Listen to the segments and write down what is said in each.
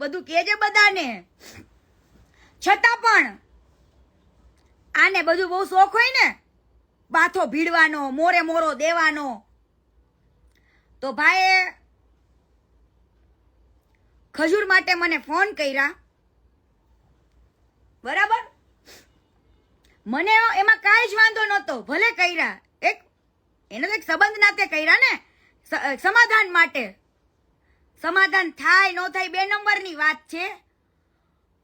બધું કેજે બધાને. છતાં પણ આને બધું બહુ શોખ હોય ને, બાથો ભીડવાનો, મોરે મોરો દેવાનો. તો ભાઈએ ખજૂર માટે મને ફોન કર્યા. બરાબર? મને એમાં કાંઈ જ વાંધો નહોતો, ભલે કર્યા. એક, એનો એક સંબંધ નાતે કર્યા ને સમાધાન માટે. સમાધાન થાય, ન થાય, બે નંબરની વાત છે.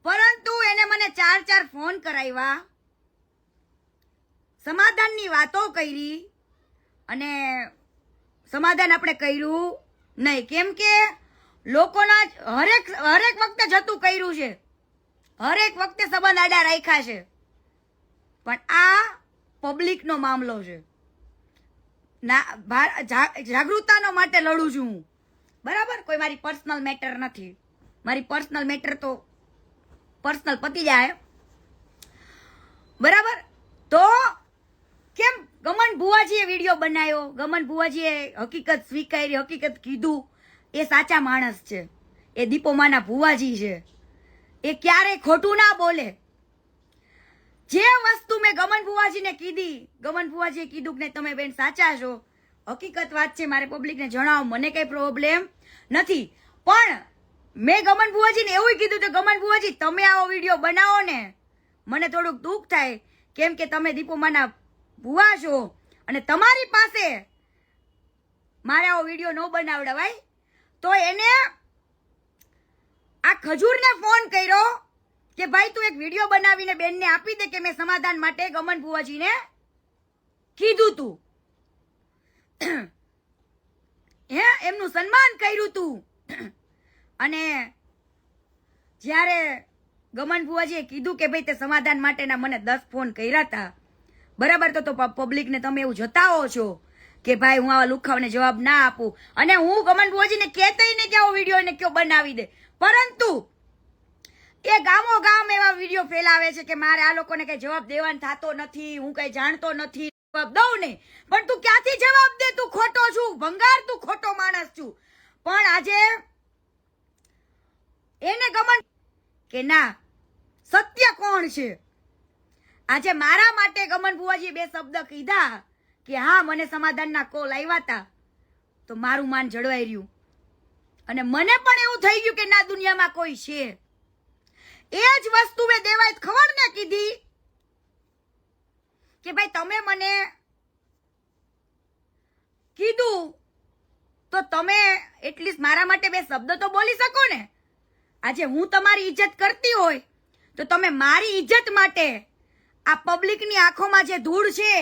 પરંતુ એને મને ચાર ચાર ફોન કરાવ્યા. સમાધાનની વાતો કરી અને સમાધાન આપણે કર્યું નહીં. કેમ કે લોકોના હરેક હરેક વખતે જતું કર્યું છે. હરેક વખતે સંબંધ આડા રાખ્યા છે. પણ આ પબ્લિકનો મામલો છે. ના જાગૃતતાનો માટે લડું છું હું. બરાબર? કોઈ મારી પર્સનલ મેટર નથી. મારી પર્સનલ મેટર તો પર્સનલ પતી જાય. બરાબર? તો કેમ? ગમન ભુવાજીએ વીડિયો બનાવ્યો. ગમન ભુવાજીએ હકીકત સ્વીકારી, હકીકત કીધું. એ સાચા માણસ છે. એ દીપોમાના ભુવાજી છે. એ ક્યારેય ખોટું ના બોલે. જે વસ્તુ મેં ગમન ભુવાજીને કીધી, ગમન ભુવાજીએ કીધું કે તમે બેન સાચા છો. હકીકત વાત છે, મારે પબ્લિકને જણાવો. મને કઈ પ્રોબ્લેમ નથી. પણ મેં ગમન બુવાજીને એવું કીધું કે, ગમન બુવાજી તમે આવો વીડિયો બનાવો ને. મને થોડુંક દુઃખ થાય, કેમ કે તમે દીપુમાના ભુવા છો. અને તમારી પાસે મારે આવો વીડિયો ન બનાવડાવાય. તો એને આ ખજૂરને ફોન કર્યો કે, ભાઈ, તું એક વીડિયો બનાવીને બેનને આપી દે કે મેં સમાધાન માટે ગમન ભુવાજીને કીધું તું. હે, એમનું સન્માન કર્યું તું. અને જ્યારે ગમન ભુવાજીએ કીધું કે ભાઈ તે સમાધાન માટેના મને દસ ફોન કર્યા હતા બરાબર તો તો પબ્લિકને તમે એવું જતાવો છો કે ભાઈ હું આવા લુખાવને જવાબ ના આપું. અને હું ગમન ભુવાજીને કહેતય ને કે આવો વીડિયો એને કયો બનાવી દે. પરંતુ એ ગામો ગામ એવા વીડિયો ફેલાવે છે કે મારે આ લોકોને કઈ જવાબ દેવાનો થતો નથી, હું કઈ જાણતો નથી. જવાબ દઉં ને પણ તું ક્યાંથી જવાબ દે? તું ખોટો છું. ભંગાર તું ખોટો માણસ છું. પણ આજે એને ગમન કે ના, સત્ય કોણ છે? આજે મારા માટે ગમન બુવાજીએ બે શબ્દ કીધા કે હા, મને સમાધાનના કોલ આવ્યા હતા તો મારું માન જળવાઈ રહ્યું. અને મને પણ એવું થઈ ગયું કે ના, દુનિયામાં કોઈ છે. એ જ વસ્તુ મેં દેવાય ખબર ને કીધી. કે ભાઈ, તમે મને કીધું તો તમે એટલીસ્ટ મારા માટે બે શબ્દ તો બોલી શકો ને? આજે હું તમારી ઇજ્જત કરતી હોય તો તમે મારી ઇજ્જત માટે આ પબ્લિકની આંખોમાં જે ધૂળ છે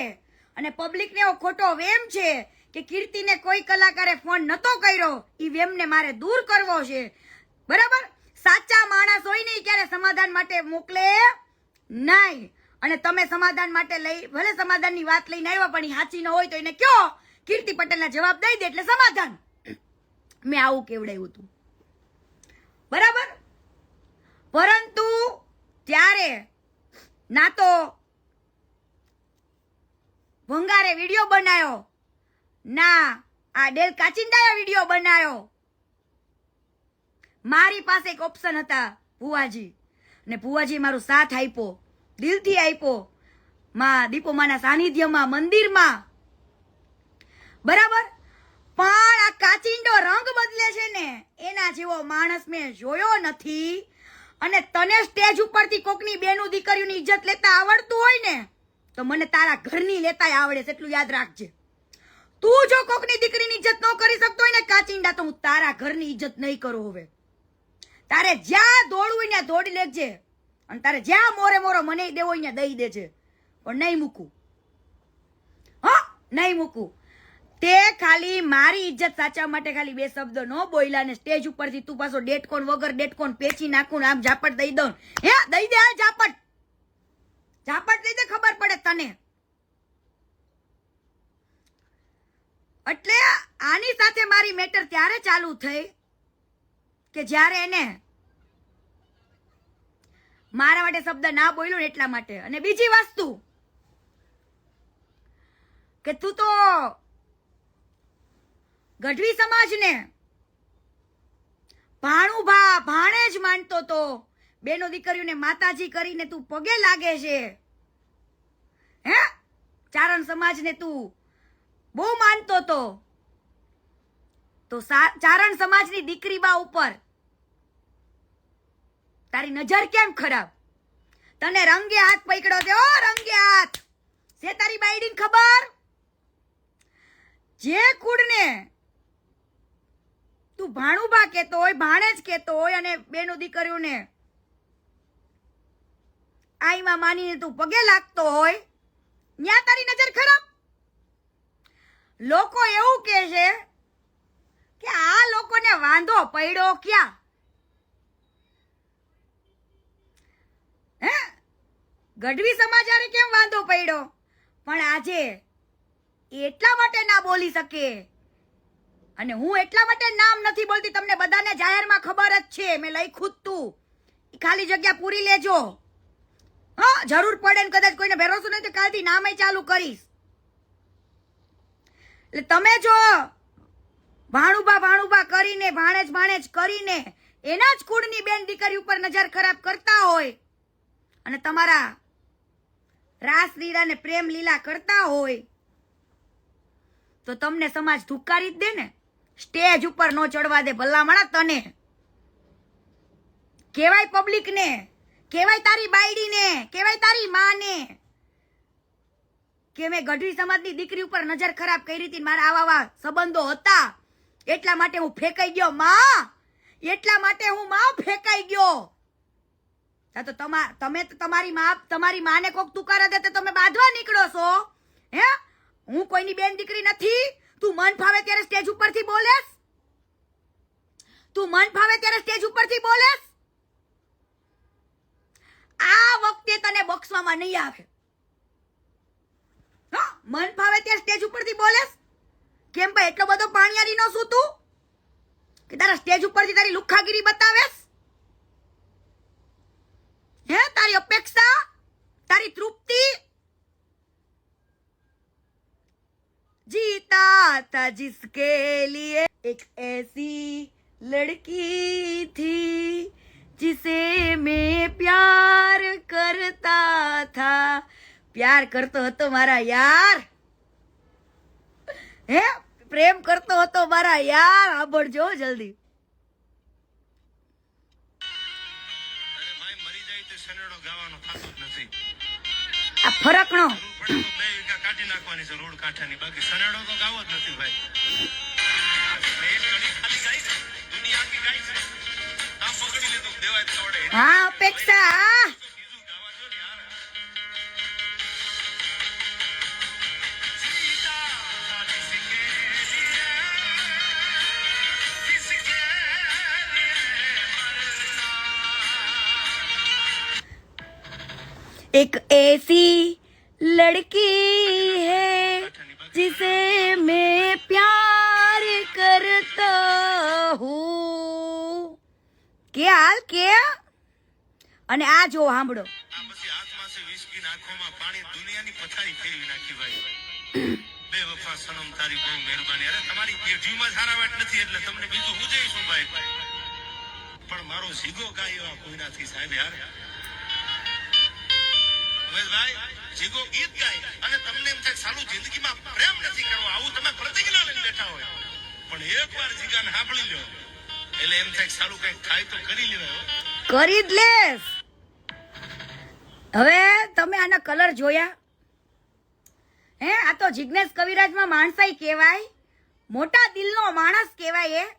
અને પબ્લિકને એવો ખોટો વેમ છે કે કીર્તિને કોઈ કલાકારે ફોન નતો કર્યો એ વેમને મારે દૂર કરવો છે. બરાબર? સાચા માણસ હોય ને ક્યારે સમાધાન માટે મોકલે નહીં. અને તમે સમાધાન માટે લઈ, ભલે સમાધાનની વાત લઈને આવ્યા પણ સાચી ન હોય તો એને કયો? કીર્તિ પટેલના જવાબ દઈ દે એટલે સમાધાન. મેં આવું કેવડાવ્યું હતું. બરાબર? પરંતુ ત્યારે ના તો ભંગારે વીડિયો બનાવ્યો ના, આ ડેલ કાચિંડાએ વીડિયો બનાવ્યો મારી પાસે એક ઓપ્શન હતા ભુવાજી. ને ભુવાજી મારો સાથ આપ્યો. દિલથી આપ્યો માં દીપોમાના સાનિધ્યમાં, મંદિરમાં. બરાબર? પણ આ કાચિંડો રંગ બદલે છે ને, એના જેવો માણસ મેં જોયો નથી. અને તને સ્ટેજ ઉપરથી કોકની બેનું દીકરીઓની ઇજ્જત લેતા આવડતું હોય ને, તો મને તારા ઘરની લેતાય આવડે છે, એટલું યાદ રાખજે. તું જો કોકની દીકરીની ઇજ્જત ન કરી શકતો હોય ને કાચિંડા, તો હું તારા ઘરની ઇજ્જત નહીં કરું હવે. તારે જ્યાં દોડવું ને દોડી લેજે. અને તારે જ્યાં મોરે મોરો મને દેવો, અહીંયા દઈ દઈ દેજે. પણ નહીં મૂકું. હા, નહીં મૂકું. તે ખાલી મારી ઇજ્જત સાચવવા માટે ખાલી બે શબ્દ ન બોલ્યા ને સ્ટેજ ઉપરથી તું પાછો ડેટકોન વગર ડેટકોન પેચી નાખું ને આમ ઝાપટ દઈ દઉં. હે, દઈ દે ઝાપટ. ઝાપટ દઈ દે, ખબર પડે તને. એટલે આની સાથે મારી મેટર ત્યારે ચાલુ થઈ કે જ્યારે એને મારા માટે શબ્દ ના બોલ્યો ને એટલા માટે. અને બીજી વસ્તુ કે તું તો ગઢવી સમાજને ભાણું ભા, ભાણે જ માનતો તો. બેનો દીકરીઓને માતાજી કરીને તું પગે લાગે છે. હે? ચારણ સમાજને તું બહુ માનતો તો. તો ચારણ સમાજની દીકરી બા ઉપર તારી નજર કેમ ખરાબ? તને રંગે હાથ પકડ્યો છે. ઓ, રંગે હાથ! છે તારી બાયડીને ખબર? જે કુડને તું ભાણુભા કેતો હોય, ભાણે જ કેતો હોય અને બેનો દીકરીઓને આઈમાં માનીને તું પગે લાગતો હોય, ન્યા તારી નજર ખરાબ? લોકો એવું કહે છે કે આ લોકોને વાંધો પડ્યો ક્યાં? હે? ગઢવી સમાચારે કેમ વાંધો પડ્યો? પણ આજે એટલા માટે ના બોલી શકે. અને હું એટલા માટે નામ નથી બોલતી, તમને બધાને જાહેરમાં ખબર જ છે, મેં લખ્યું જ તું. ખાલી જગ્યા પૂરી લેજો. હા, જરૂર પડે ને કદાચ કોઈને ભરોસો નહીં તો કાલથી નામે ચાલુ કરીશ. એટલે તમે જો ભાણુબા ભાણુબા કરીને, ભાણેજ ભાણેજ કરીને, એના જ કુળની બેન દીકરી ઉપર નજર ખરાબ કરતા હોય અને તમારા રાસ લીલા ને પ્રેમ લીલા કરતા હોય, તો તમને સમાજ ધુકારી જ દે ને. સ્ટેજ ઉપર નો ચડવા દે ભલામણા તને. કેવાય પબ્લિક ને કેવાય તારી બાયડી ને કેવાય તારી માને. કે મેં ગઢવી સમાજની દીકરી ઉપર નજર ખરાબ કરી હતી મારા આવા આવા સંબંધો હતા. એટલા માટે હું ફેંકાઈ ગયો, માં. એટલા માટે હું, માં, ફેંકાઈ ગયો. તો તમા, તમે તો તમારી માં, તમારી માને કોક તુકારા દે તો તમે બાંધવા નીકળો છો. હે? હું કોઈની બેન દીકરી નથી. તું મન ફાવે ત્યારે સ્ટેજ ઉપરથી બોલેસ તું મન ફાવે ત્યારે સ્ટેજ ઉપરથી બોલેસ આ વખતે તને બક્ષવામાં નહીં આવે. મન ફાવે ત્યારે સ્ટેજ ઉપરથી બોલેસ કેમ ભાઈ, એટલો બધો પાણીયારી નો શું તું? કે તારા સ્ટેજ ઉપરથી તારી લુખાગીરી બતાવેસ હે તારી અપેક્ષા તારી તૃપ્તિ जीता था जिसके लिए एक ऐसी लड़की थी जिसे मैं प्यार करता था प्यार કરતો હતો મારા યાર હે પ્રેમ કરતો હતો મારા યાર સાંભળજો જલ્દી આ ફરકણો. કાઢી નાખવાની છે રોડ કાંઠાની બાકી સનેડો તો ગાવો જ નથી ભાઈ એટલે એક एक ऐसी लड़की है जिसे मैं प्यार करता हूँ કે હાલ કે અને આ જો સાંભળો આ પછી હાથમાં છે વિસ્કી આંખોમાં પાણી દુનિયાની પથારી ફેરવી નાખી ભાઈ બે વફા સનમ તારી બહુ મહેરબાની અરે તમારી પેઢીમાં સારા વાટ નથી એટલે તમને બીજું હું જઈશું ભાઈ પણ મારો જીગો ગાય એવા કોઈનાથી સાહેબ યાર ઉમેશભાઈ, જીગો ગીત ગાય અને તમને એમ થાય સારું જિંદગીમાં પ્રેમ નથી કરવો, આવું તમે પ્રતિજ્ઞા લઈને બેઠા હોય. પણ એકવાર જીગાને સાંભળી લો. એટલે એમ થાય સારું સાલું થાય તો કરી લેવાય કરી જ લેસ હવે તમે આના કલર જોયા? હે, આ તો જિજ્ઞેશ કવિરાજમાં માણસાઈ કહેવાય. મોટા દિલનો માણસ કહેવાય એ.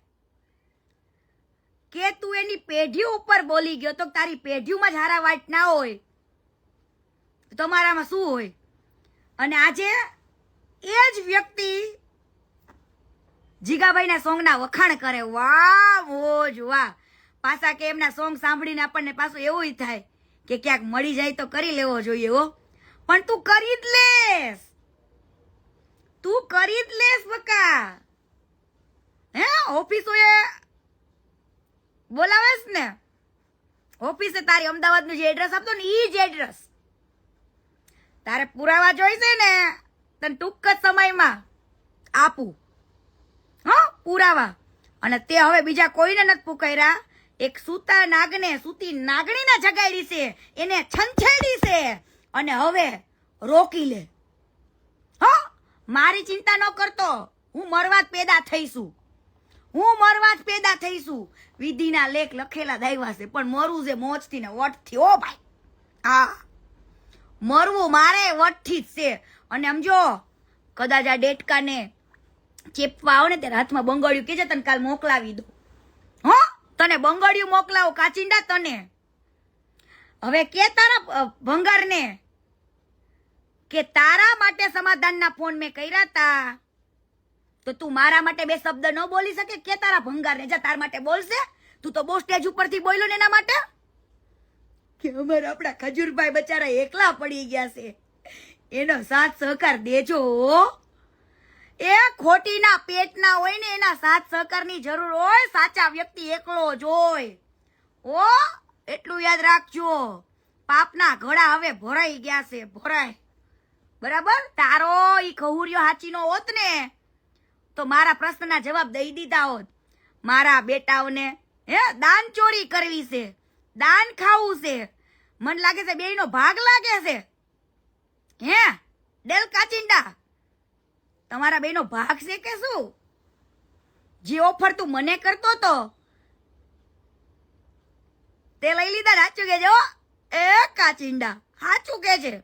કે તું એની પેઢી ઉપર બોલી ગયો તો તારી પેઢીમાં જ હારા વાટ ના હોય. તમારામાં શું હોય? અને આજે એ જ વ્યક્તિ જીગાભાઈના સોંગના વખાણ કરે. વાહ મોજ વાહ પાછા કે એમના સોંગ સાંભળીને આપણને પાછું એવું થાય કે ક્યાંક મળી જાય તો કરી લેવો જોઈએ હો. પણ તું કરી જ લેસ તું કરી જ લેસ બકા. હે, ઓફિસોએ બોલાવેસ ને? ઓફિસે તારી અમદાવાદનું જે એડ્રેસ આપતો ને એ જ એડ્રેસ તારે પુરાવા જોઈશે ને, તને ટૂંક જ સમયમાં આપું. હા, પુરાવા. અને તે હવે બીજા કોઈને નથી પુકાર્યા. એક સૂતા નાગને, સૂતી નાગણીને જગાડી છે. એને છંછેડી છે. અને હવે રોકી લે. હા, મારી ચિંતા ન કરતો. હું મરવા જ પેદા થઈશું. હું મરવા જ પેદા થઈશું. વિધિના લેખ લખેલા દાયવા છે, પણ મરું છે મોજથી ને વટથી ઓ ભાઈ. હા. મરવું મારે વટથી જ છે અને સમજો કદાચ આ ડેટકાને ચેપવા આવો ને ત્યારે હાથમાં બંગડિયું કેજે તને કાલ મોકલાવી દો હો? તને બંગડિયું મોકલાવો, કાચિંડા તને. હવે કે તારા ભંગારને? કે તારા માટે સમાધાનના ફોન મેં કર્યા તા? તો તું મારા માટે બે શબ્દ ન બોલી શકે, કે તારા ભંગારને? જા, તાર માટે બોલશે. તું તો બહુ સ્ટેજ ઉપરથી બોલ્યો ને એના માટે. કે અમારા આપણા ખજૂરભાઈ બચારા એકલા પડી ગયા છે. એનો સાથ સહકાર દેજો એ ખોટીના પેટના હોય ને એના સાથ સહકારની જરૂર હોય, સાચા વ્યક્તિ એકલો જ હોય. ઓ એટલું યાદ રાખજો. પાપના ઘડા હવે ભરાઈ ગયા છે, ભરાય. બરાબર? તારો ઈ ખહુરિયો હાચીનો હોત ને, તો મારા પ્રશ્નના જવાબ દઈ દીધા હોત. મારા બેટાઓને, હે દાન ચોરી કરવી છે. દાન ખાવું છે. મન લાગે છે બેયનો ભાગ લાગે છે. હે, ડેલ કાચિંડા. તમારા બેનો ભાગ છે કે શું? જે ઓફર તું મને કરતો તો. તે લઈ લીધા સાચું કે જો એ કાચિંડા, સાચું કે છે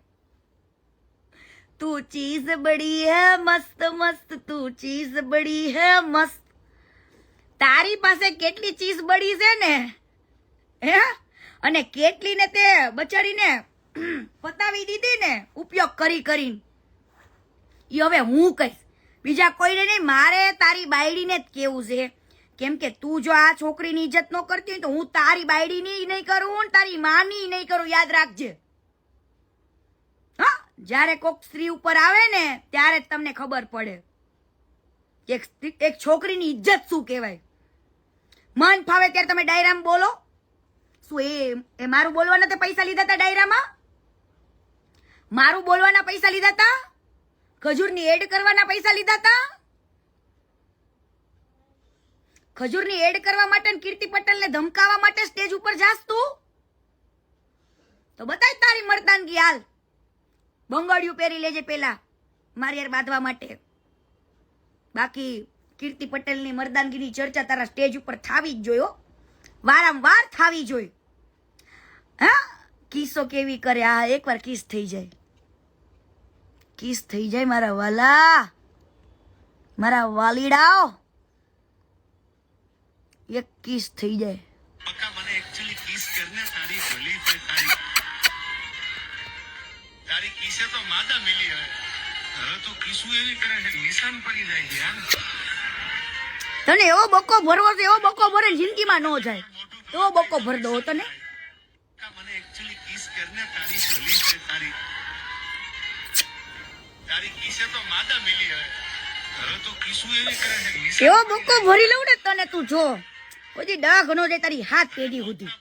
તું ચીઝ બડી હે, મસ્ત મસ્ત. તું ચીઝ બડી હે, મસ્ત. તારી પાસે કેટલી ચીઝ બળી છે ને? હે? અને કેટલીને તે બચારીને પતાવી દીધી ને ઉપયોગ કરી કરીને. એ હવે હું કહીશ. બીજા કોઈને નહીં, મારે તારી બાયડીને જ કેવું છે. કેમ કે તું જો આ છોકરીની ઇજ્જત ન કરતી હોય તો હું તારી બાયડીની નહીં કરું તારી માની નહીં કરું, યાદ રાખજે. હા, જ્યારે કોક સ્ત્રી ઉપર આવે ને, ત્યારે જ તમને ખબર પડે. એક એક છોકરીની ઇજ્જત શું કહેવાય? મન ફાવે ત્યારે તમે ડાયરામ બોલો. શું એ એ મારું બોલવાના તે પૈસા લીધા હતા ડાયરામાં? મારું બોલવાના પૈસા લીધા હતા ખજૂરની એડ કરવાના પૈસા લીધા હતા ખજૂરની એડ કરવા માટે કીર્તિ પટેલને ધમકાવવા માટે સ્ટેજ ઉપર જાસ તું? તો બતાય તારી મર્દાનગી હાલ. બંગડિયું પહેરી લેજે પેલા, મારી યાર બાંધવા માટે. બાકી કીર્તિ પટેલની મર્દાનગીની ચર્ચા તારા સ્ટેજ ઉપર થાવી જ જોયો વારંવાર થાવી જોઈ. હા? કિસ્સો કેવી કરે? આ એકવાર કિસ થઈ જાય. કિસ થઈ જાય મારા વાલા. મારા વાલીડાઓ. એક કિસ થઈ જાય. મને એકચ્યુઅલી કિસ કરને તારી ભલી છે તારી તારી કિસે તો માદા મિલી હવે. હવે તો કિસુ એવી કરે છે નિશાન પડી જાય છે યાર. તને એવો બકો ભરવો છે એવો બકો ભરે જિંદગીમાં ન જાય. એવો બકો ભર દો તને. પડી બક્કો ભરી લઉં ને તને તું જો. પછી ડાઘ નો જાય તારી હાથ પેઢી સુધી.